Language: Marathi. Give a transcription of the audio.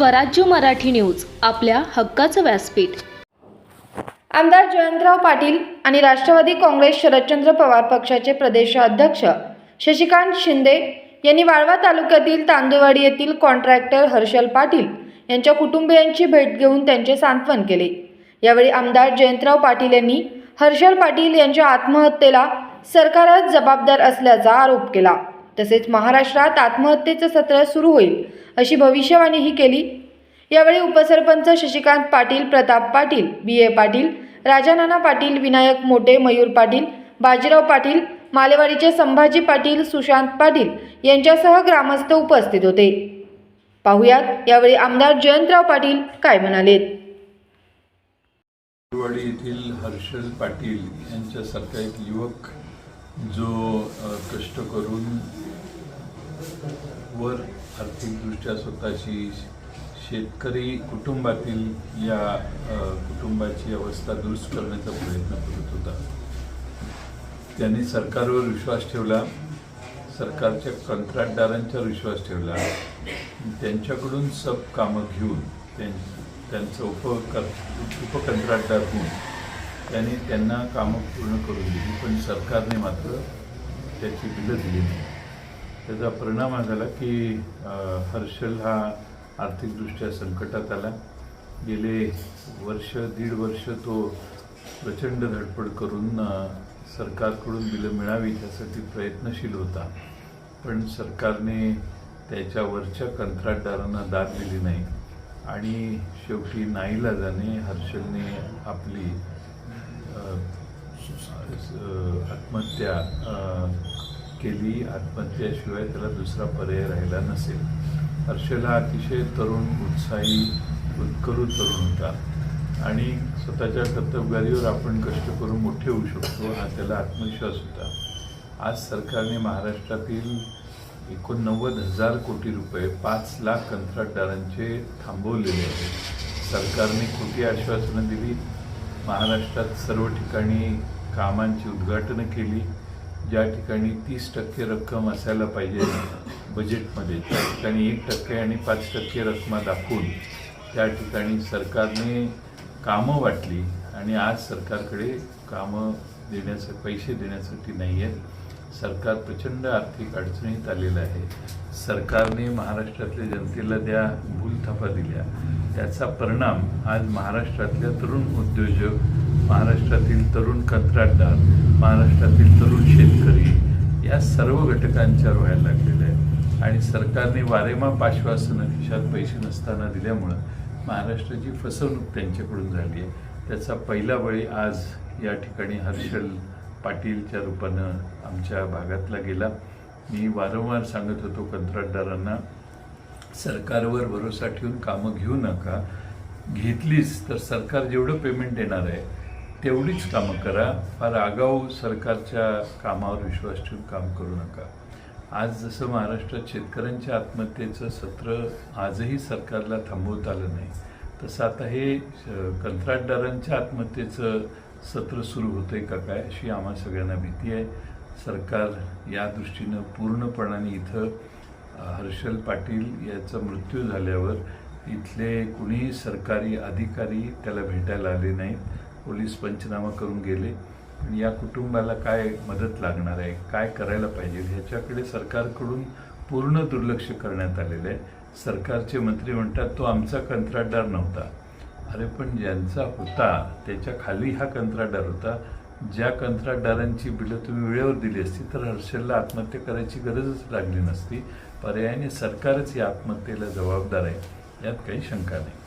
स्वराज्य मराठी न्यूज आपल्या हक्काचं व्यासपीठ. आमदार जयंतराव पाटील आणि राष्ट्रवादी काँग्रेस शरदचंद्र पवार पक्षाचे प्रदेशाध्यक्ष शशिकांत शिंदे यांनी वाळवा तालुक्यातील तांदुवाडी येथील कॉन्ट्रॅक्टर हर्षल पाटील यांच्या कुटुंबियांची भेट घेऊन त्यांचे सांत्वन केले. यावेळी आमदार जयंतराव पाटील यांनी हर्षल पाटील यांच्या आत्महत्येला सरकारच जबाबदार असल्याचा आरोप केला. तसेच महाराष्ट्रात आत्महत्येचं सत्र सुरू होईल अशी भविष्यवाणीही केली. यावेळी उपसरपंच शशिकांत पाटील प्रताप पाटील बी ए पाटील राजानाना पाटील विनायक मोटे मयूर पाटील बाजीराव पाटील मालेवाडीचे संभाजी पाटील सुशांत पाटील यांच्यासह ग्रामस्थ उपस्थित होते. पाहुयात यावेळी आमदार जयंतराव पाटील काय म्हणालेत? वाडी येथील हर्षल पाटील यांच्यासारखा एक युवक जो कष्ट करून वर आर्थिकदृष्ट्या स्वतःची शेतकरी कुटुंबातील या कुटुंबाची अवस्था दुरुस्त करण्याचा प्रयत्न करत होता. त्यांनी सरकारवर विश्वास ठेवला सरकारच्या कंत्राटदारांच्यावर विश्वास ठेवला त्यांच्याकडून सब कामं घेऊन त्यां त्यांचं उप उपकंत्राटदार होऊन त्यांनी त्यांना कामं पूर्ण करून दिली पण सरकारने मात्र त्याची बिलं दिली नाही. त्याचा परिणाम झाला की हर्षल हा आर्थिकदृष्ट्या संकटात आला. गेले वर्ष दीड वर्ष तो प्रचंड धडपड करून सरकारकडून बिलं मिळावी यासाठी प्रयत्नशील होता. पण सरकारने त्याच्या वरच्या कंत्राटदारांना दाद दिली नाही. आणि शेवटी नाईलाजाने हर्षलने आपली आत्महत्या केली. आत्महत्याशिवाय त्याला दुसरा पर्याय राहिला नसेल. हर्षला अतिशय तरुण उत्साही उत्करू तरुण होता. आणि स्वतःच्या कर्तबगारीवर आपण कष्ट करून मोठे होऊ शकतो हा त्याला आत्मविश्वास होता. आज सरकारने महाराष्ट्रातील एकोणनव्वद हजार कोटी रुपये पाच लाख कंत्राटदारांचे थांबवलेले आहेत. सरकारने खोटी आश्वासनं दिली. महाराष्ट्रात सर्व ठिकाणी कामांची उद्घाटनं केली. ज्या ठिकाणी तीस टक्के रक्कम असायला पाहिजे बजेटमध्ये त्या ठिकाणी एक टक्के आणि पाच टक्के रक्कमा दाखवून त्या ठिकाणी सरकारने कामं वाटली आणि आज सरकारकडे कामं देण्याचे पैसे देण्यासाठी नाही आहेत सरकार प्रचंड आर्थिक अडचणीत आलेलं आहे. सरकारने महाराष्ट्रातल्या जनतेला द्या भूलथापा दिल्या. त्याचा परिणाम आज महाराष्ट्रातल्या तरुण उद्योजक महाराष्ट्रातील तरुण कंत्राटदार महाराष्ट्रातील तरुण शेतकरी या सर्व घटकांच्यावर व्हायला लागलेलं आहे आणि सरकारने वारेमाप आश्वासनं खिशात पैसे नसताना दिल्यामुळं महाराष्ट्राची फसवणूक त्यांच्याकडून झाली आहे. त्याचा पहिला बळी आज या ठिकाणी हर्षल पाटीलच्या रूपानं आमच्या भागातला गेला. मी वारंवार सांगत होतो कंत्राटदारांना सरकारवर भरोसा ठेवून कामं घेऊ नका. घेतलीच तर सरकार जेवढं पेमेंट देणार आहे तेवढीच कामं करा. फार आगाऊ सरकारच्या कामावर विश्वास ठेवून काम करू नका. आज जसं महाराष्ट्रात शेतकऱ्यांच्या आत्महत्येचं सत्र आजही सरकारला थांबवता आलं नाही तसं आता हे कंत्राटदारांच्या आत्महत्येचं सत्र सुरू होतं आहे का काय अशी आम्हा सगळ्यांना भीती आहे. सरकार या दृष्टीनं पूर्णपणाने इथं हर्षल पाटील याचा मृत्यू झाल्यावर इथले कुणीही सरकारी अधिकारी त्याला भेटायला आले नाहीत. पोलीस पंचनामा करून गेले. पण या कुटुंबाला काय मदत लागणार आहे? काय करायला पाहिजे? ह्याच्याकडे सरकारकडून पूर्ण दुर्लक्ष करण्यात आलेलं आहे. सरकारचे मंत्री म्हणतात तो आमचा कंत्राटदार नव्हता. अरे पण ज्यांचा होता त्याच्याखाली हा कंत्राटदार होता. ज्या कंत्राटदारांची बिलं तुम्ही वेळेवर दिली असती तर हर्षलला आत्महत्या करायची गरजच लागली नसती. पर्यायाने सरकारच या आत्महत्येला जबाबदार आहे. यात काही शंका नाही.